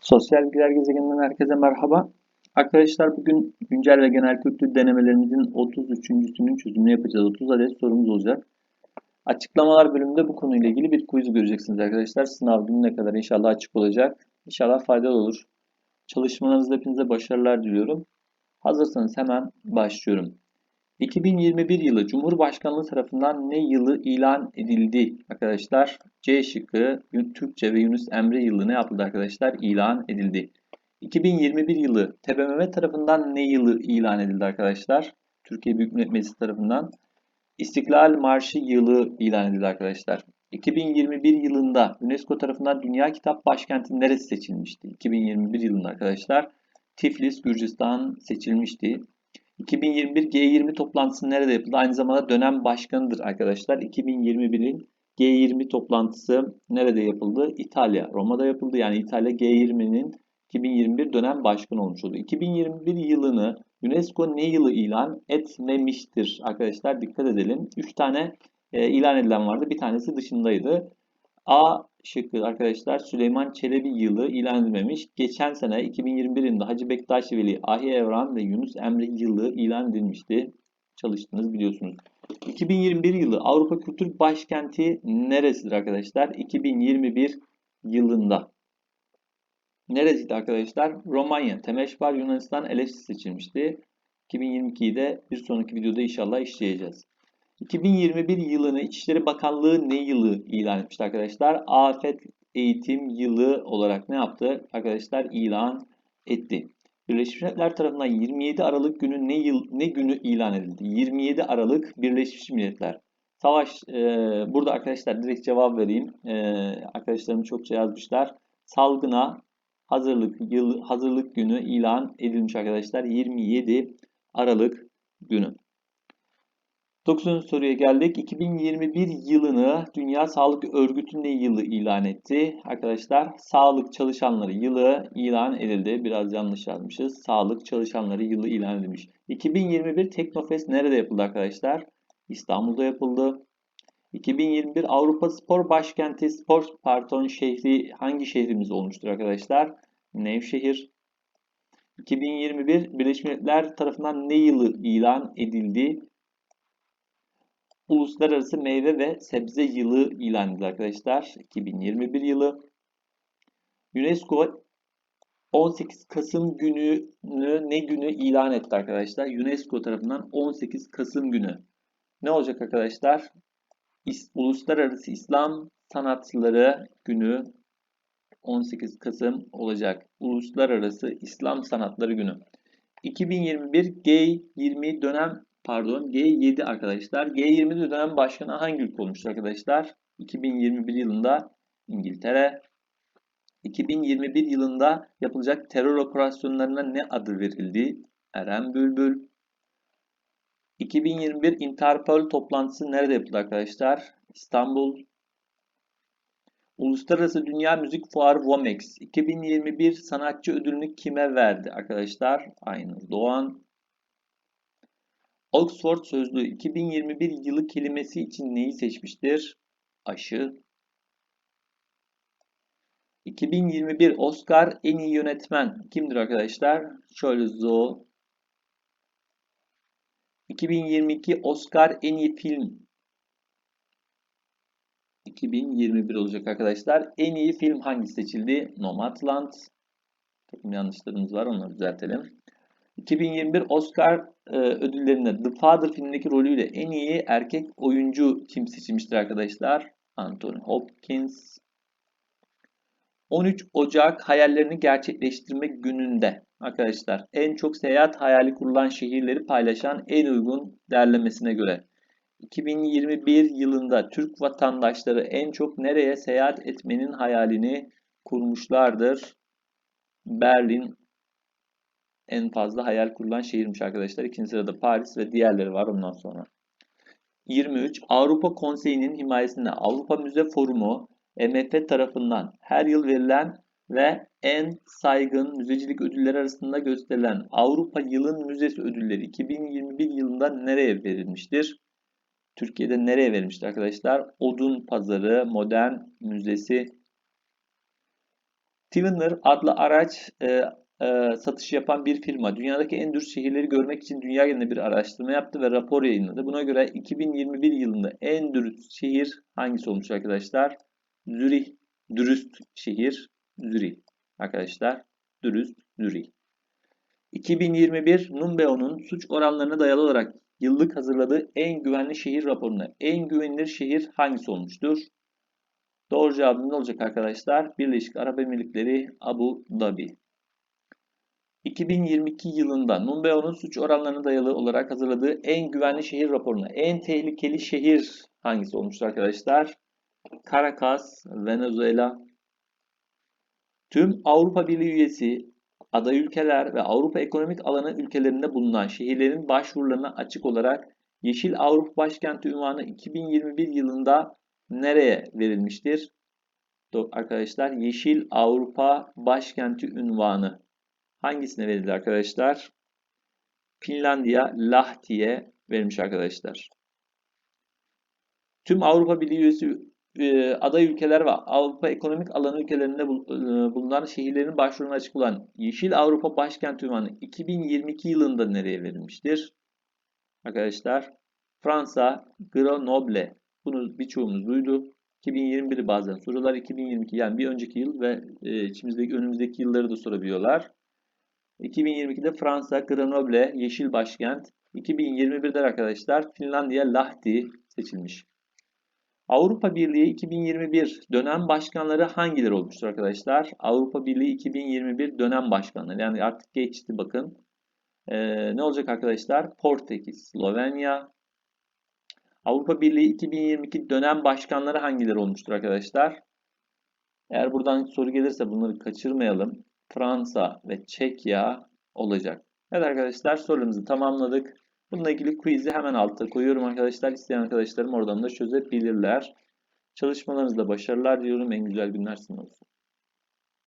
Sosyal Bilgiler Gezegeninden herkese merhaba. Arkadaşlar bugün güncel ve genel kültür denemelerimizin 33.sünün çözümünü yapacağız. 30 adet sorumuz olacak. Açıklamalar bölümünde bu konuyla ilgili bir quiz göreceksiniz arkadaşlar. Sınav gününe kadar inşallah açık olacak. İnşallah faydalı olur. Çalışmalarınızda hepinize başarılar diliyorum. Hazırsanız hemen başlıyorum. 2021 yılı Cumhurbaşkanlığı tarafından ne yılı ilan edildi arkadaşlar? C şıkkı Türkçe ve Yunus Emre yılı ne yapıldı arkadaşlar? İlan edildi. 2021 yılı TBMM tarafından ne yılı ilan edildi arkadaşlar? Türkiye Büyük Millet Meclisi tarafından İstiklal Marşı yılı ilan edildi arkadaşlar. 2021 yılında UNESCO tarafından Dünya Kitap Başkenti neresi seçilmişti? 2021 yılında arkadaşlar Tiflis, Gürcistan seçilmişti. 2021 G20 toplantısı nerede yapıldı? Aynı zamanda dönem başkanıdır arkadaşlar. 2021'in G20 toplantısı nerede yapıldı? İtalya, Roma'da yapıldı. Yani İtalya G20'nin 2021 dönem başkanı olmuş oldu. 2021 yılını UNESCO ne yılı ilan etmemiştir? Arkadaşlar dikkat edelim. 3 tane e, ilan edilen vardı. Bir tanesi dışındaydı. A şıkkı arkadaşlar Süleyman Çelebi yılı ilan edilmemiş. Geçen sene 2021 yılında Hacı Bektaş Veli, Ahi Evran ve Yunus Emre yılı ilan edilmişti. Çalıştınız biliyorsunuz. 2021 yılı Avrupa Kültür Başkenti neresidir arkadaşlar? 2021 yılında. Neresiydi arkadaşlar? Romanya, Temeşvar, Yunanistan, Elefsis seçilmişti. 2022'yi de bir sonraki videoda inşallah işleyeceğiz. 2021 yılını İçişleri Bakanlığı ne yılı ilan etmişti arkadaşlar? Afet Eğitim Yılı olarak ne yaptı? Arkadaşlar ilan etti. Birleşmiş Milletler tarafından 27 Aralık günü ne yıl ne günü ilan edildi? 27 Aralık Birleşmiş Milletler. Savaş e, burada arkadaşlar direkt cevap vereyim. E, arkadaşlarım çokça yazmışlar. Salgına hazırlık yıl hazırlık günü ilan edilmiş arkadaşlar. 27 Aralık günü. 9. soruya geldik. 2021 yılını Dünya Sağlık Örgütü ne yılı ilan etti? Arkadaşlar sağlık çalışanları yılı ilan edildi. Biraz yanlış yazmışız. Sağlık çalışanları yılı ilan edilmiş. 2021 Teknofest nerede yapıldı arkadaşlar? İstanbul'da yapıldı. 2021 Avrupa Spor Başkenti Spor Parton şehri hangi şehrimiz olmuştur arkadaşlar? Nevşehir. 2021 Birleşmiş Milletler tarafından ne yılı ilan edildi? Uluslararası Meyve ve Sebze Yılı ilan edildi arkadaşlar. 2021 yılı. UNESCO 18 Kasım gününü ne günü ilan etti arkadaşlar? UNESCO tarafından 18 Kasım günü. Ne olacak arkadaşlar? Uluslararası İslam Sanatçıları Günü 18 Kasım olacak. Uluslararası İslam Sanatları Günü. 2021 G20 dönem pardon G7 arkadaşlar. G20 dönem başkanı hangi ülke olmuştur arkadaşlar? 2021 yılında İngiltere. 2021 yılında yapılacak terör operasyonlarına ne adı verildi? Eren Bülbül. 2021 Interpol toplantısı nerede yapıldı arkadaşlar? İstanbul. Uluslararası Dünya Müzik Fuarı WOMEX 2021 sanatçı ödülünü kime verdi arkadaşlar? Aynur Doğan. Oxford Sözlüğü 2021 yılı kelimesi için neyi seçmiştir? Aşı. 2021 Oscar en iyi yönetmen kimdir arkadaşlar? Şöyle Zo. 2022 Oscar en iyi film 2021 olacak arkadaşlar. En iyi film hangisi seçildi? Nomadland. Takım yanlışlarımız var onları düzeltelim. 2021 Oscar e, ödüllerinde The Father filmindeki rolüyle en iyi erkek oyuncu kim seçilmiştir arkadaşlar? Anthony Hopkins. 13 Ocak hayallerini gerçekleştirme gününde arkadaşlar en çok seyahat hayali kurulan şehirleri paylaşan en uygun derlemesine göre 2021 yılında Türk vatandaşları en çok nereye seyahat etmenin hayalini kurmuşlardır? Berlin en fazla hayal kurulan şehirmiş arkadaşlar. İkinci sırada Paris ve diğerleri var ondan sonra. 23. Avrupa Konseyi'nin himayesinde Avrupa Müze Forumu MF tarafından her yıl verilen ve en saygın müzecilik ödülleri arasında gösterilen Avrupa Yılın Müzesi ödülleri 2021 yılında nereye verilmiştir? Türkiye'de nereye verilmiştir arkadaşlar? Odun Pazarı Modern Müzesi Twinner adlı araç e, e, satışı yapan bir firma dünyadaki en dürüst şehirleri görmek için dünya genelinde bir araştırma yaptı ve rapor yayınladı. Buna göre 2021 yılında en dürüst şehir hangisi olmuş arkadaşlar? Zürih. Dürüst şehir Zürih. Arkadaşlar dürüst Zürih. 2021 Numbeo'nun suç oranlarına dayalı olarak yıllık hazırladığı en güvenli şehir raporuna en güvenilir şehir hangisi olmuştur? Doğru cevabımız ne olacak arkadaşlar? Birleşik Arap Emirlikleri Abu Dhabi. 2022 yılında Numbeo'nun suç oranlarına dayalı olarak hazırladığı en güvenli şehir raporuna en tehlikeli şehir hangisi olmuştur arkadaşlar? Caracas, Venezuela. Tüm Avrupa Birliği üyesi aday ülkeler ve Avrupa Ekonomik Alanı ülkelerinde bulunan şehirlerin başvurularına açık olarak Yeşil Avrupa Başkenti unvanı 2021 yılında nereye verilmiştir? Arkadaşlar Yeşil Avrupa Başkenti unvanı hangisine verildi arkadaşlar? Finlandiya Lahti'ye verilmiş arkadaşlar. Tüm Avrupa Birliği üyesi e, aday ülkeler ve Avrupa Ekonomik Alanı ülkelerinde e, bulunan şehirlerin başvuruna açık olan Yeşil Avrupa Başkenti unvanı 2022 yılında nereye verilmiştir? Arkadaşlar Fransa Grenoble. Bunu birçoğumuz duydu. 2021 bazen sorular 2022 yani bir önceki yıl ve e, içimizdeki önümüzdeki yılları da sorabiliyorlar. 2022'de Fransa Grenoble Yeşil Başkent. 2021'de arkadaşlar Finlandiya Lahti seçilmiş. Avrupa Birliği 2021 dönem başkanları hangileri olmuştur arkadaşlar? Avrupa Birliği 2021 dönem başkanları yani artık geçti bakın. Ee, ne olacak arkadaşlar? Portekiz, Slovenya. Avrupa Birliği 2022 dönem başkanları hangileri olmuştur arkadaşlar? Eğer buradan soru gelirse bunları kaçırmayalım. Fransa ve Çekya olacak. Evet arkadaşlar sorumuzu tamamladık. Bununla ilgili quiz'i hemen altta koyuyorum arkadaşlar. İsteyen arkadaşlarım oradan da çözebilirler. Çalışmalarınızda başarılar diliyorum. En güzel günler sizin olsun.